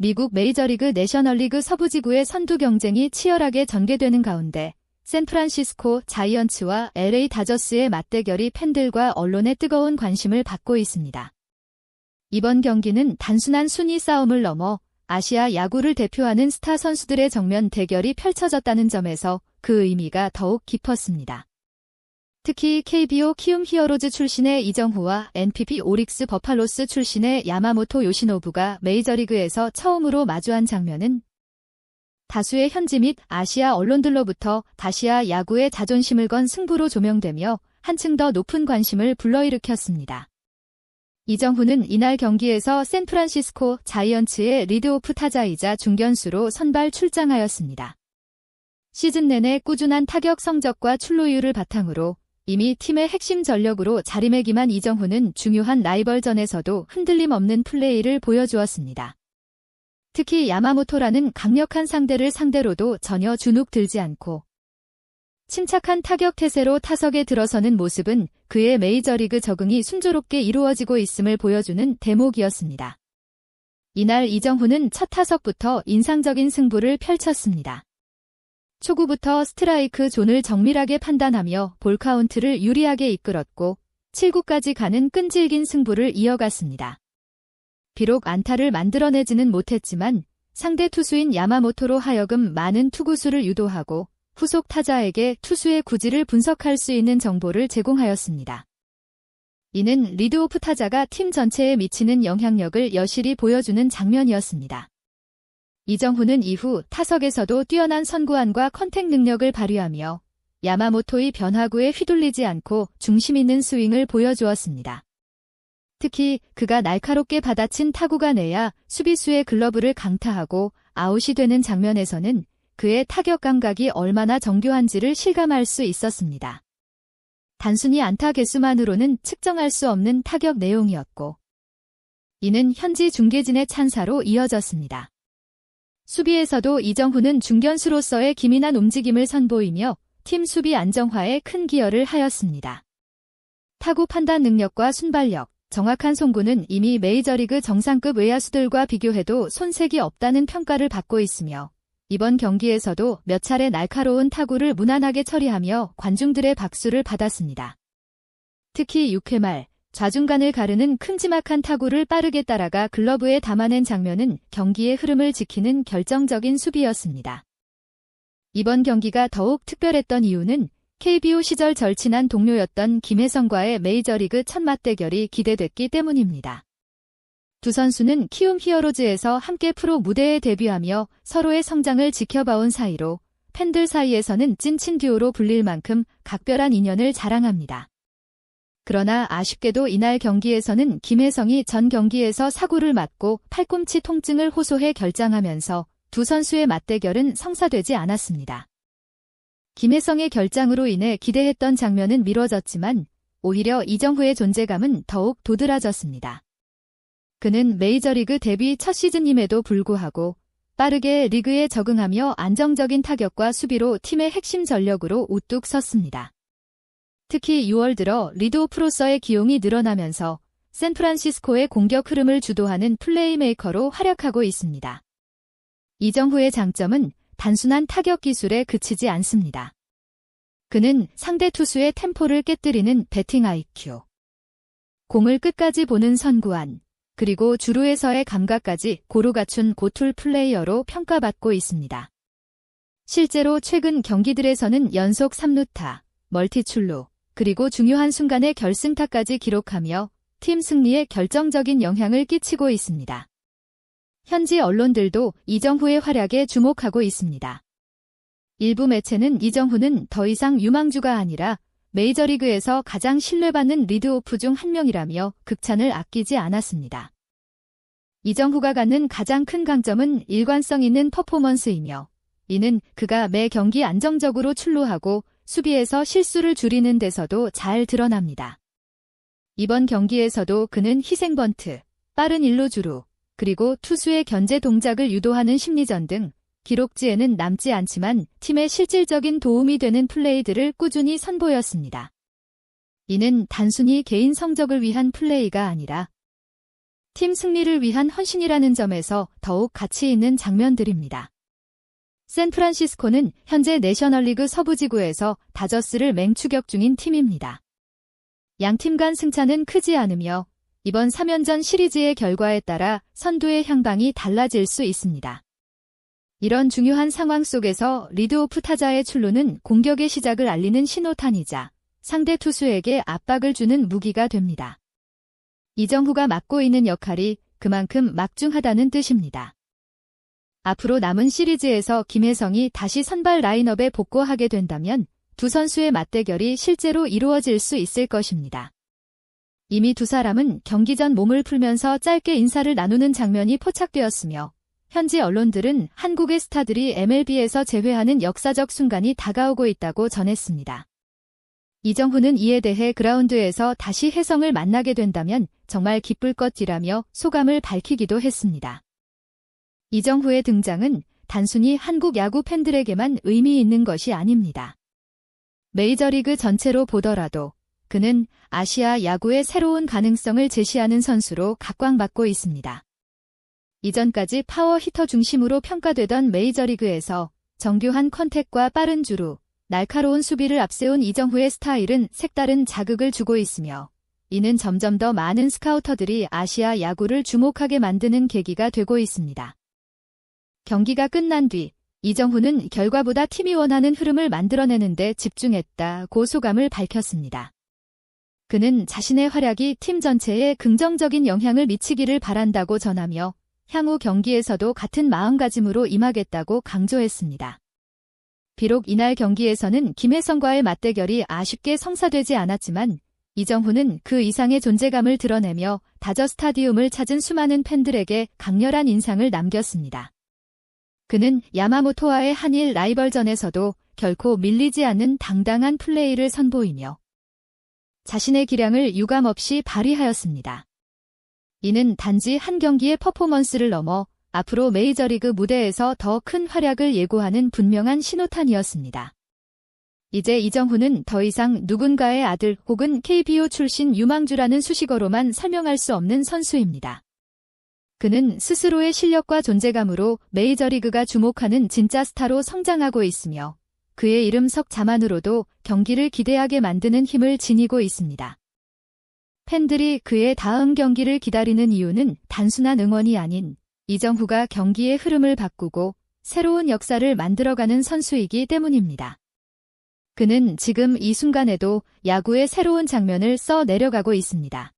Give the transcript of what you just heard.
미국 메이저리그 내셔널리그 서부지구의 선두 경쟁이 치열하게 전개되는 가운데 샌프란시스코 자이언츠와 LA 다저스의 맞대결이 팬들과 언론의 뜨거운 관심을 받고 있습니다. 이번 경기는 단순한 순위 싸움을 넘어 아시아 야구를 대표하는 스타 선수들의 정면 대결이 펼쳐졌다는 점에서 그 의미가 더욱 깊었습니다. 특히 KBO 키움 히어로즈 출신의 이정후와 NPB 오릭스 버팔로스 출신의 야마모토 요시노부가 메이저리그에서 처음으로 마주한 장면은 다수의 현지 및 아시아 언론들로부터 다시아 야구의 자존심을 건 승부로 조명되며 한층 더 높은 관심을 불러일으켰습니다. 이정후는 이날 경기에서 샌프란시스코 자이언츠의 리드오프 타자이자 중견수로 선발 출장하였습니다. 시즌 내내 꾸준한 타격 성적과 출루율을 바탕으로 이미 팀의 핵심 전력으로 자리매김한 이정후는 중요한 라이벌전에서도 흔들림 없는 플레이를 보여주었습니다. 특히 야마모토라는 강력한 상대를 상대로도 전혀 주눅 들지 않고 침착한 타격 태세로 타석에 들어서는 모습은 그의 메이저리그 적응이 순조롭게 이루어지고 있음을 보여주는 대목이었습니다. 이날 이정후는 첫 타석부터 인상적인 승부를 펼쳤습니다. 초구부터 스트라이크 존을 정밀하게 판단하며 볼 카운트를 유리하게 이끌었고 7구까지 가는 끈질긴 승부를 이어갔습니다. 비록 안타를 만들어내지는 못했지만 상대 투수인 야마모토로 하여금 많은 투구수를 유도하고 후속 타자에게 투수의 구질을 분석할 수 있는 정보를 제공하였습니다. 이는 리드오프 타자가 팀 전체에 미치는 영향력을 여실히 보여주는 장면이었습니다. 이정후는 이후 타석에서도 뛰어난 선구안과 컨택 능력을 발휘하며 야마모토의 변화구에 휘둘리지 않고 중심 있는 스윙을 보여주었습니다. 특히 그가 날카롭게 받아친 타구가 내야 수비수의 글러브를 강타하고 아웃이 되는 장면에서는 그의 타격 감각이 얼마나 정교한지를 실감할 수 있었습니다. 단순히 안타 개수만으로는 측정할 수 없는 타격 내용이었고 이는 현지 중계진의 찬사로 이어졌습니다. 수비에서도 이정후는 중견수로서의 기민한 움직임을 선보이며 팀 수비 안정화에 큰 기여를 하였습니다. 타구 판단 능력과 순발력, 정확한 송구는 이미 메이저리그 정상급 외야수들과 비교해도 손색이 없다는 평가를 받고 있으며 이번 경기에서도 몇 차례 날카로운 타구를 무난하게 처리하며 관중들의 박수를 받았습니다. 특히 6회 말 좌중간을 가르는 큼지막한 타구를 빠르게 따라가 글러브에 담아낸 장면은 경기의 흐름을 지키는 결정적인 수비였습니다. 이번 경기가 더욱 특별했던 이유는 KBO 시절 절친한 동료였던 김혜성과의 메이저리그 첫 맞대결이 기대됐기 때문입니다. 두 선수는 키움 히어로즈에서 함께 프로 무대에 데뷔하며 서로의 성장을 지켜봐온 사이로 팬들 사이에서는 찐친 듀오로 불릴 만큼 각별한 인연을 자랑합니다. 그러나 아쉽게도 이날 경기에서는 김혜성이 전 경기에서 사고를 맞고 팔꿈치 통증을 호소해 결장하면서 두 선수의 맞대결은 성사되지 않았습니다. 김혜성의 결장으로 인해 기대했던 장면은 미뤄졌지만 오히려 이정후의 존재감은 더욱 도드라졌습니다. 그는 메이저리그 데뷔 첫 시즌임에도 불구하고 빠르게 리그에 적응하며 안정적인 타격과 수비로 팀의 핵심 전력으로 우뚝 섰습니다. 특히 6월 들어 리드오프로서의 기용이 늘어나면서 샌프란시스코의 공격 흐름을 주도하는 플레이메이커로 활약하고 있습니다. 이정후의 장점은 단순한 타격 기술에 그치지 않습니다. 그는 상대 투수의 템포를 깨뜨리는 배팅 IQ, 공을 끝까지 보는 선구안, 그리고 주루에서의 감각까지 고루 갖춘 고툴 플레이어로 평가받고 있습니다. 실제로 최근 경기들에서는 연속 3루타, 멀티출루, 그리고 중요한 순간에 결승타까지 기록하며 팀 승리에 결정적인 영향을 끼치고 있습니다. 현지 언론들도 이정후의 활약에 주목하고 있습니다. 일부 매체는 이정후는 더 이상 유망주가 아니라 메이저리그에서 가장 신뢰받는 리드오프 중 한 명이라며 극찬을 아끼지 않았습니다. 이정후가 갖는 가장 큰 강점은 일관성 있는 퍼포먼스이며 이는 그가 매 경기 안정적으로 출루하고 수비에서 실수를 줄이는 데서도 잘 드러납니다. 이번 경기에서도 그는 희생번트, 빠른 일루 주루, 그리고 투수의 견제 동작을 유도하는 심리전 등 기록지에는 남지 않지만 팀의 실질적인 도움이 되는 플레이들을 꾸준히 선보였습니다. 이는 단순히 개인 성적을 위한 플레이가 아니라 팀 승리를 위한 헌신이라는 점에서 더욱 가치 있는 장면들입니다. 샌프란시스코는 현재 내셔널리그 서부지구에서 다저스를 맹추격 중인 팀입니다. 양 팀 간 승차는 크지 않으며 이번 3연전 시리즈의 결과에 따라 선두의 향방이 달라질 수 있습니다. 이런 중요한 상황 속에서 리드오프 타자의 출루는 공격의 시작을 알리는 신호탄이자 상대 투수에게 압박을 주는 무기가 됩니다. 이정후가 맡고 있는 역할이 그만큼 막중하다는 뜻입니다. 앞으로 남은 시리즈에서 김혜성이 다시 선발 라인업에 복구하게 된다면 두 선수의 맞대결이 실제로 이루어질 수 있을 것입니다. 이미 두 사람은 경기 전 몸을 풀면서 짧게 인사를 나누는 장면이 포착되었으며 현지 언론들은 한국의 스타들이 MLB에서 재회하는 역사적 순간이 다가오고 있다고 전했습니다. 이정후는 이에 대해 그라운드에서 다시 혜성을 만나게 된다면 정말 기쁠 것이라며 소감을 밝히기도 했습니다. 이정후의 등장은 단순히 한국 야구 팬들에게만 의미 있는 것이 아닙니다. 메이저리그 전체로 보더라도 그는 아시아 야구의 새로운 가능성을 제시하는 선수로 각광받고 있습니다. 이전까지 파워 히터 중심으로 평가되던 메이저리그에서 정교한 컨택과 빠른 주루, 날카로운 수비를 앞세운 이정후의 스타일은 색다른 자극을 주고 있으며 이는 점점 더 많은 스카우터들이 아시아 야구를 주목하게 만드는 계기가 되고 있습니다. 경기가 끝난 뒤 이정후는 결과보다 팀이 원하는 흐름을 만들어내는데 집중했다고 소감을 밝혔습니다. 그는 자신의 활약이 팀 전체에 긍정적인 영향을 미치기를 바란다고 전하며 향후 경기에서도 같은 마음가짐으로 임하겠다고 강조했습니다. 비록 이날 경기에서는 김혜성과의 맞대결이 아쉽게 성사되지 않았지만 이정후는 그 이상의 존재감을 드러내며 다저 스타디움을 찾은 수많은 팬들에게 강렬한 인상을 남겼습니다. 그는 야마모토와의 한일 라이벌전에서도 결코 밀리지 않는 당당한 플레이를 선보이며 자신의 기량을 유감없이 발휘하였습니다. 이는 단지 한 경기의 퍼포먼스를 넘어 앞으로 메이저리그 무대에서 더 큰 활약을 예고하는 분명한 신호탄이었습니다. 이제 이정후는 더 이상 누군가의 아들 혹은 KBO 출신 유망주라는 수식어로만 설명할 수 없는 선수입니다. 그는 스스로의 실력과 존재감으로 메이저리그가 주목하는 진짜 스타로 성장하고 있으며 그의 이름 석 자만으로도 경기를 기대하게 만드는 힘을 지니고 있습니다. 팬들이 그의 다음 경기를 기다리는 이유는 단순한 응원이 아닌 이정후가 경기의 흐름을 바꾸고 새로운 역사를 만들어가는 선수이기 때문입니다. 그는 지금 이 순간에도 야구의 새로운 장면을 써 내려가고 있습니다.